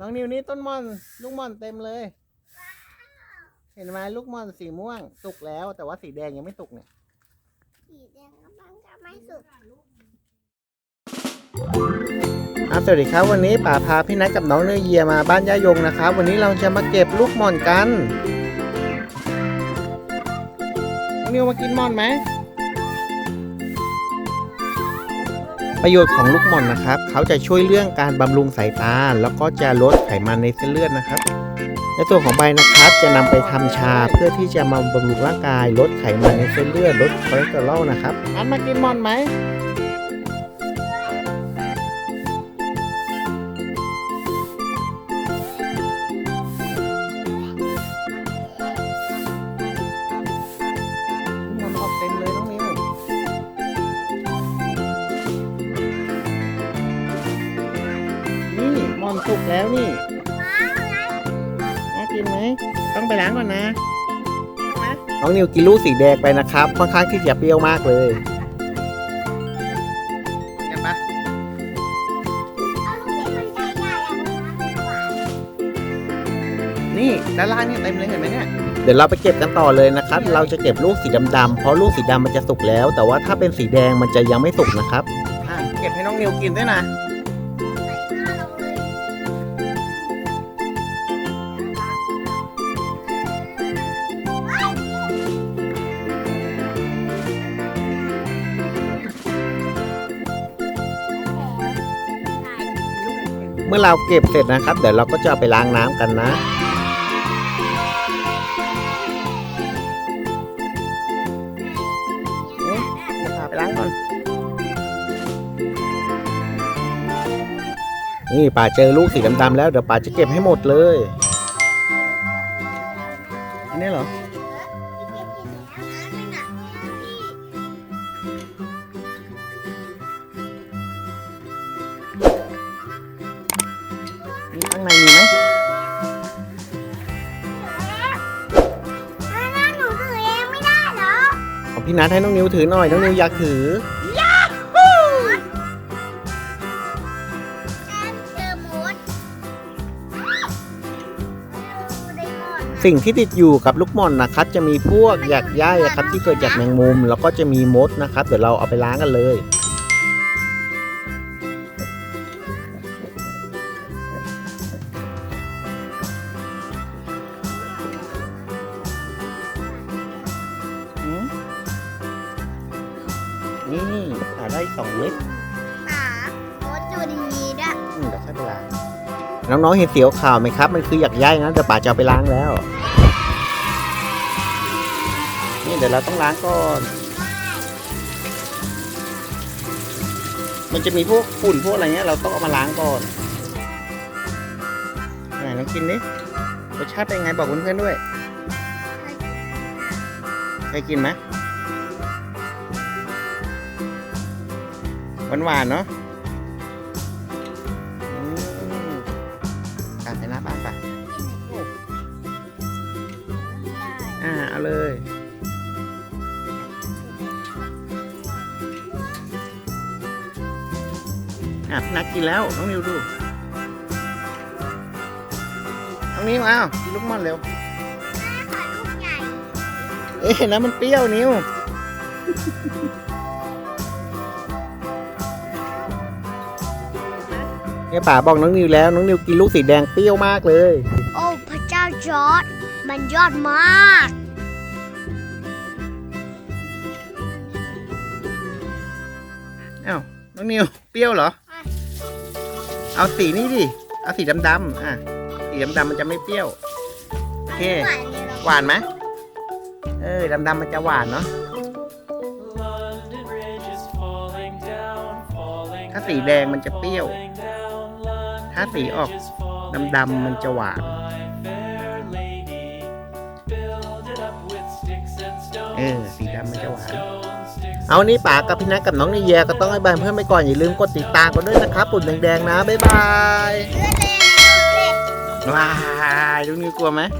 น้องนิวนี่ต้นม่อน ลูกม่อนเต็มเลย เห็นไหมลูกม่อนสีม่วง สุกแล้ว แต่ว่าสีแดงยังไม่สุกเนี่ย สีแดงกำลังจะไม่สุกอะสวัสดีครับวันนี้ป๋าพาพี่นัทกับน้องเนยเยียมาบ้านย่ายงนะครับ วันนี้เราจะมาเก็บลูกม่อนกันน้องนิวมากินม่อนไหม ประโยชน์ของลูกม่อนนะครับ เขาจะช่วยเรื่องการบำรุงสายตา แล้วก็จะลดไขมันในเส้นเลือดนะครับ ในส่วนของใบนะครับจะนำไปทำชาเพื่อที่จะมาบำรุงร่างกาย ลดไขมันในเส้นเลือดลดคอเลสเตอรอลนะครับอันมากินม่อนไหม มอนสุกแล้วนี่น่ากินไหมต้องไปล้างก่อนนะน้องนิวกินลูกสีแดงไปนะครับค่อนข้างที่จะเปรี้ยวมากเลยกันปะเอาลูกที่มันใหญ่ๆอะมันหวานนี่ด้านล่างนี่เต็มเลยเห็นไหมเนี่ยเดี๋ยวเราไปเก็บกันต่อเลยนะครับ เราจะเก็บลูกสีดำๆเพราะลูกสีดำมันจะสุกแล้ว แต่ว่าถ้าเป็นสีแดงมันจะยังไม่สุกนะครับ อะ เก็บให้น้องนิวกินด้วยนะ มื่อเราเก็บเสร็จนะครับ เดี๋ยวเราก็จะไปล้างน้ำกันนะเอ๊ะเดี๋ยไปล้างก่อน นี่ป่าเจอลูกสีดำๆแล้วเดี๋ยวป่าจะเก็บให้หมดเลย อันนี้เหรอางในมีไหมแม่หนูถือเองไม่ได้เหรอของพี่นัทให้น้องนิวถือหน่อยน้องนิวอยากถือ แอนเจอมดได้หมดนะสิ่งที่ติดอยู่กับลูกหม่อนนะครับ จะมีพวกหยักใยอะครับที่เกิดจากแมงมุม แล้วก็จะมีมดนะครับ เดี๋ยวเราเอาไปล้างกันเลย นี่หาได้สองเม็ดหาโมดอยู่ดีๆด้วยอืมเดี๋ยวค่อยไปล้างน้องๆเห็นสีขาวไหมครับ มันคือหยักใยนะเดี๋ยวป่าจะเอาไปล้างแล้ว นี่เดี๋ยวเราต้องล้างก่อน มันจะมีพวกฝุ่นพวกอะไรเงี้ยเราต้องเอามาล้างก่อนไหนลองกินดิรสชาติเป็นไงบอกเพื่อนๆด้วยเคยกินไหม หวานๆเนาะอืมอะไปหน้าบ้านไปอ่าเอาเลยอะพี่นักกินแล้ว น้องนิวดูน้องนิวเอากินลูกม่อนเร็วขอลูกใหญ่เอ๊ะนะมันเปรี้ยวนิว เนี่ยป๋าบอกน้องนิวแล้วน้องนิวกินลูกสีแดงเปรี้ยวมากเลย โอ้พระเจ้าจอร์ดมันยอดมาก อ้าวน้องนิวเปรี้ยวเหรอ เอาสีนี้ดิ เอาสีดำๆอะ สีดำๆมันจะไม่เปรี้ยว โอเค หวานเลยเหรอหวานไหมเออดำๆมันจะหวานเนาะ London Bridge is falling down, falling ถ้าสีแดงมันจะเปรี้ยว down, London ถ้าสีออก Bridge is falling ดำๆมันจะหวาน My fair lady, build it up with sticks and stones, เออ สีดำมันจะหวาน stones, sticks เอานี่ป๋ากับพี่นัทกับน้องนิเยียก็ต้องให้บายเพื่อนไปก่อน อย่าลืมกดติดตามกันด้วยนะครับปุ่มแดงๆนะ บ๊ายบายเลือดแดงเลือดเลือดว้ายลูกนิวกลัวไหมก